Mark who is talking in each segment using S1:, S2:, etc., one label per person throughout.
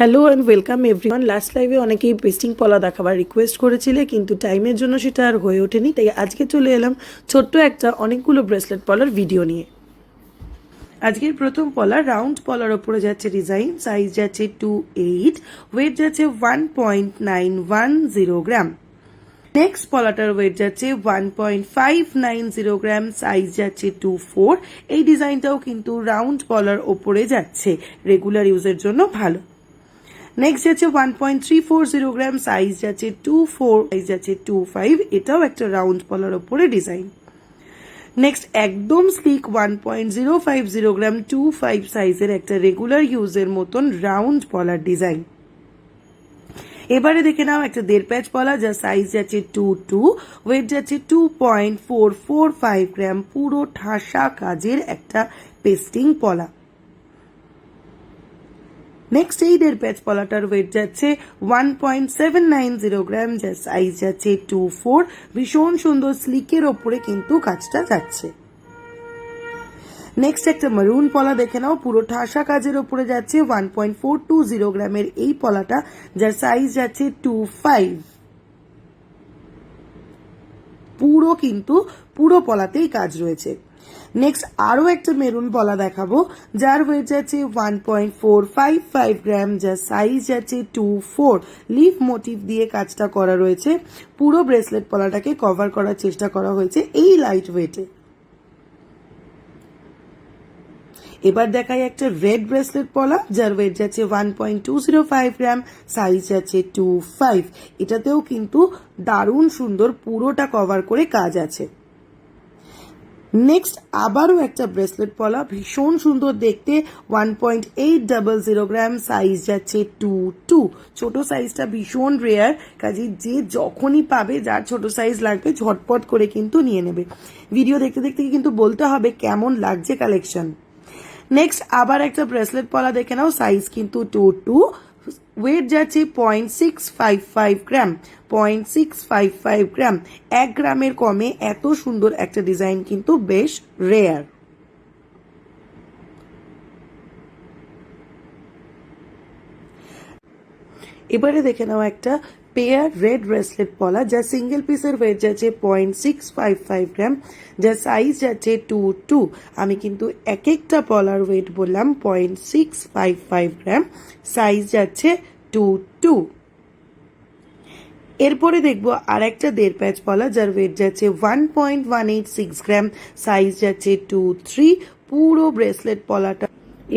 S1: Hello and welcome everyone last লাইভে অনেকেই pasting পলা দেখাবার রিকোয়েস্ট করেছিলে, কিন্তু টাইমের জন্য সেটা আর হয়ে ওঠেনি, তাই আজকে চলে এলাম ছোট্ট একটা অনেকগুলো ব্রেসলেট পলার ভিডিও নিয়ে। আজকের প্রথম পলা রাউন্ড পলার ওপরে যাচ্ছে ডিজাইন সাইজ যাচ্ছে টু এইট ওয়েট যাচ্ছে one point nine one zero gram next পলাটার weight যাচ্ছে one point five nine zero gram size যাচ্ছে টু ফোর এই ডিজাইনটাও কিন্তু রাউন্ড পলার ওপরে যাচ্ছে। রেগুলার ইউজের জন্য ভালো। নেক্সট যাচ্ছে one point three four zero gram size যাচ্ছে টু ফোর সাইজ যাচ্ছে টু ফাইভ এটাও একটা রাউন্ড পলার ওপরে ডিজাইন নেক্সট একদম sleek one point zero five zero gram two five সাইজের একটা রেগুলার ইউজের মতন রাউন্ড পলার ডিজাইন এবারে দেখে নাও একটা দেড় প্যাচ পলা যা সাইজ যাচ্ছে টু টু ওয়েট যাচ্ছে two point four four five gram পুরো ঠাসা কাজের একটা পেস্টিং পলা নেক্সট এই দেড় প্যাচ পলাটার ওয়েট যাচ্ছে one point seven nine zero gram size যাচ্ছে টু ফোর ভীষণ সুন্দর স্লিকের ওপরে কিন্তু কাজটা যাচ্ছে। নেক্সট একটা মারুন পলা দেখে নাও। পুরো ঠাসা কাজের ওপরে যাচ্ছে one point four two zero গ্রামের এই পলাটা, যার সাইজ যাচ্ছে টু ফাইভ পুরো কিন্তু পুরো পলাতেই কাজ রয়েছে। নেক্সট আরও একটা মেরুন বলা দেখাবো, যার ওয়েট যাচ্ছে one point four five five gram যার সাইজ যাচ্ছে টু ফোর লিফ মোটিভ দিয়ে কাজটা করা রয়েছে, পুরো ব্রেসলেট পলাটাকে কভার করার চেষ্টা করা হয়েছে এই লাইট ওয়েটে এবার দেখাই একটা রেড ব্রেসলেট পলা, যার ওয়েট যাচ্ছে one point two zero five gram size যাচ্ছে টু ফাইভ এটাতেও কিন্তু দারুণ সুন্দর পুরোটা কভার করে কাজ আছে। নেক্সট আবারও একটা ব্রেসলেট পলা, ভীষণ সুন্দর দেখতে one point eight double zero gram size যাচ্ছে টু টু ছোট সাইজটা ভীষণ রেয়ার কাজে যে যখনই পাবে, যার ছোট সাইজ লাগবে, ঝটপট করে কিন্তু নিয়ে নেবে। ভিডিও দেখতে দেখতে কিন্তু বলতে হবে, কেমন লাগছে কালেকশন নেক্সট আবার একটা ব্রেসলেট পলা, দেখে নাও সাইজ কিন্তু টু টু ওয়েট যাচ্ছে point six five five gram point six five five gram এক গ্রামের কমে এত সুন্দর একটা ডিজাইন কিন্তু বেশ রেয়ার এবারে দেখে নাও একটা পেয়ার রেড ব্রেসলেট পলা যা সিঙ্গেল পিসের ওয়েট যাচ্ছে point six five five gram যার সাইজ যাচ্ছে টু টু আমি কিন্তু এক একটা পলার ওয়েট বললাম point six five five gram size যাচ্ছে টু টু এরপরে দেখব আর একটা দেড় প্যাচ পলা যার ওয়েট যাচ্ছে one point one eight six gram size যাচ্ছে টু থ্রি পুরো ব্রেসলেট পলাটা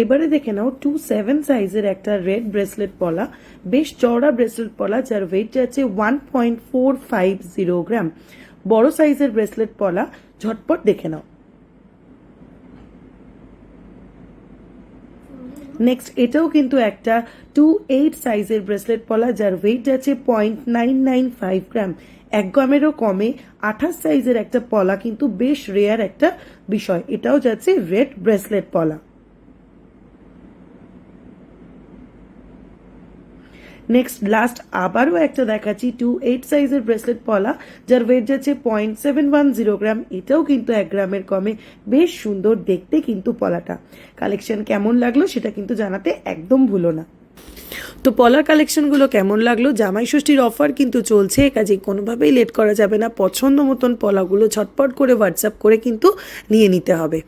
S1: এবারে দেখে নাও টু সেভেন সাইজের একটা রেড ব্রেসলেট পলা, বেশ চওড়া ব্রেসলেট পলা, যার ওয়েট আছে one point four five zero gram বড় সাইজের ব্রেসলেট পলা, ঝটপট দেখে নাও। নেক্সট এটাও কিন্তু একটা টু এইট সাইজের ব্রেসলেট পলা, যার ওয়েট আছে point nine nine five gram এক গ্রামেরও কমে আঠাশ সাইজের একটা পলা কিন্তু বেশ রেয়ার একটা বিষয়। এটাও যাচ্ছে রেড ব্রেসলেট পলা। নেক্সট লাস্ট আবারও একটা দেখাচ্ছি টু এইট সাইজের ব্রেসলেট পলা, যার ওয়েট যাচ্ছে point seven one zero gram এটাও কিন্তু এক গ্রামের কমে, বেশ সুন্দর দেখতে কিন্তু পলাটা। কালেকশন কেমন লাগল সেটা কিন্তু জানাতে একদম ভুলো না। তো পলার কালেকশনগুলো কেমন লাগল? জামাই ষষ্ঠীর অফার কিন্তু চলছে কাজে কোনোভাবেই লেট করা যাবে না। পছন্দ মতন পলাগুলো ঝটপট করে হোয়াটসঅ্যাপ করে কিন্তু নিয়ে নিতে হবে।